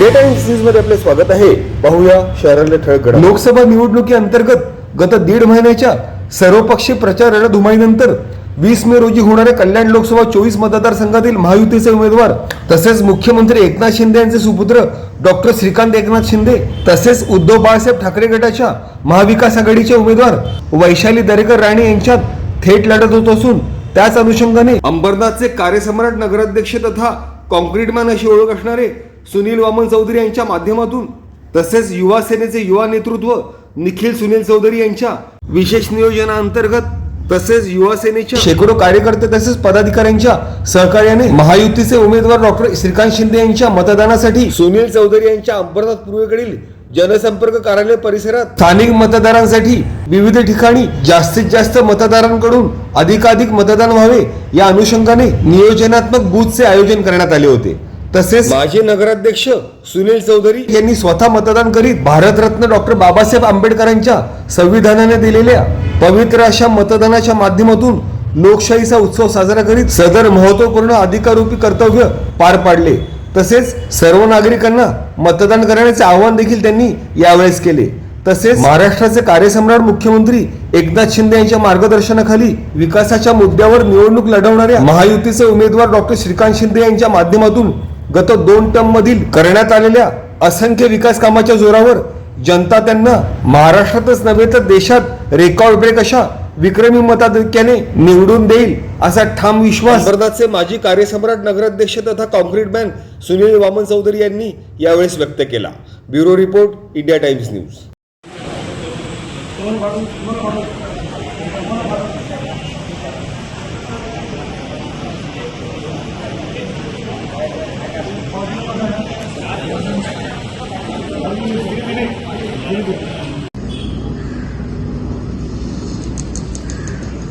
India time न्यूजमध्ये आपले स्वागत आहे. पाहूया शहरातले ठळक घडा लोकसभा निवडणुकीअंतर्गत गत दीड महिन्याच्या सर्वपक्षीय प्रचार रणधुमाईनंतर वीस मे रोजी होणाऱ्या कल्याण लोकसभा चोवीस मतदारसंघातील महायुतीचे उमेदवार तसेच मुख्यमंत्री एकनाथ शिंदे यांचे सुपुत्र डॉक्टर श्रीकांत एकनाथ शिंदे तसेच उद्धव बाळासाहेब ठाकरे गटाच्या महाविकास आघाडीचे उमेदवार वैशाली दरेकर राणे यांच्यात थेट लढत होत असून त्याच अनुषंगाने अंबरनाथचे कार्यसम्राट नगराध्यक्ष तथा कॉन्क्रीट मॅन अशी ओळख असणारे सुनील वामन चौधरी यांच्या माध्यमातून तसेच युवा सेनेचे युवा नेतृत्व निखिल सुनील चौधरी यांच्या विशेष नियोजनाअंतर्गत तसेच युवा सेनेच्या शेकडो कार्यकर्ते तसेच पदाधिकाऱ्यांच्या सहकार्याने महायुतीचे उमेदवार डॉक्टर श्रीकांत शिंदे यांच्या मतदानासाठी सुनील चौधरी यांच्या अंबरनाथ पूर्वेकडील जनसंपर्क कार्यालय परिसरात स्थानिक मतदारांसाठी विविध ठिकाणी जास्तीत जास्त मतदारांकडून अधिकाधिक मतदान व्हावे या अनुषंगाने नियोजनात्मक बूथचे आयोजन करण्यात आले होते. तसेच माजी नगराध्यक्ष सुनील चौधरी यांनी स्वतः मतदान करीत भारतरत्न डॉक्टर बाबासाहेब आंबेडकरांच्या संविधानाने दिलेल्या पवित्र अशा मतदानाच्या माध्यमातून लोकशाहीचा उत्सव साजरा करीत सदर महत्त्वपूर्ण अधिकारूपी कर्तव्य पार पाडले. तसेच सर्व नागरिकांना मतदान करण्याचे आवाहन देखील त्यांनी यावेळेस केले. तसेच महाराष्ट्राचे कार्यसम्राट मुख्यमंत्री एकनाथ शिंदे यांच्या मार्गदर्शनाखाली विकासाच्या मुद्द्यावर निवडणूक लढवणाऱ्या महायुतीचे उमेदवार डॉक्टर श्रीकांत शिंदे यांच्या माध्यमातून गत दोन टर्म मधील करण्यात आलेल्या असंख्य विकास कामाच्या जोरावर जनता त्यांना महाराष्ट्रातच नव्हे तर देशात रेकॉर्ड ब्रेक अशा विक्रमी मताधिक्याने निवडून देईल असा ठाम विश्वास अंबरनाथचे माजी कार्यसम्राट नगराध्यक्ष तथा कॉन्क्रीट मॅन सुनील वामन चौधरी यांनी यावेळेस व्यक्त केला. Bureau report India Times news.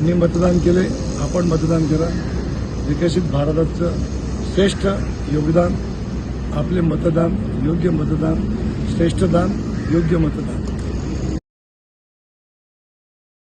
मी मतदान केले आपण मतदान करा. विकसित भारताचं श्रेष्ठ योगदान आपले मतदान योग्य मतदान श्रेष्ठ दान योग्य मतदान.